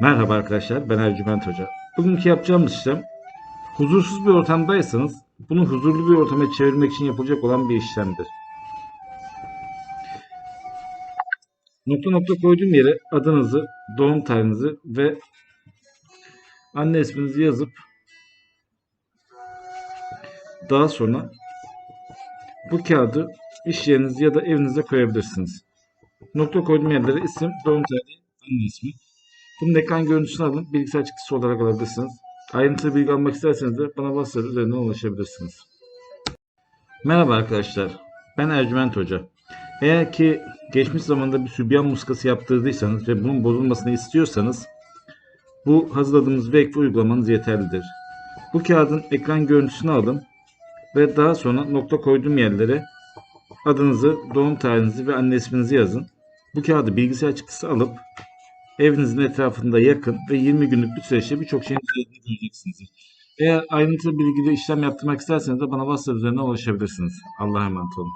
Merhaba arkadaşlar, ben Ercüment Hoca. Bugünkü yapacağımız işlem, huzursuz bir ortamdaysanız bunu huzurlu bir ortama çevirmek için yapılacak olan bir işlemdir. Nokta nokta koyduğum yere adınızı, doğum tarihinizi ve anne isminizi yazıp daha sonra bu kağıdı iş yeriniz ya da evinize koyabilirsiniz. Nokta koyduğum yerlere isim, doğum tarihi, anne ismi. Bunun ekran görüntüsünü alın, bilgisayar çıktısı olarak alabilirsiniz. Ayrıntılı bilgi almak isterseniz de bana WhatsApp üzerinden ulaşabilirsiniz. Merhaba arkadaşlar, ben Ercüment Hoca. Eğer ki geçmiş zamanda bir sübyan muskası yaptırdıysanız ve bunun bozulmasını istiyorsanız bu hazırladığımız Vekfi uygulamanız yeterlidir. Bu kağıdın ekran görüntüsünü alın ve daha sonra nokta koyduğum yerlere adınızı, doğum tarihinizi ve anne isminizi yazın. Bu kağıdı bilgisayar çıktısı alıp evinizin etrafında yakın ve 20 günlük bir süreçte birçok şeyin üzerinde göreceksiniz. Eğer ayrıntılı bilgili işlem yaptırmak isterseniz de bana WhatsApp üzerinden ulaşabilirsiniz. Allah'a emanet olun.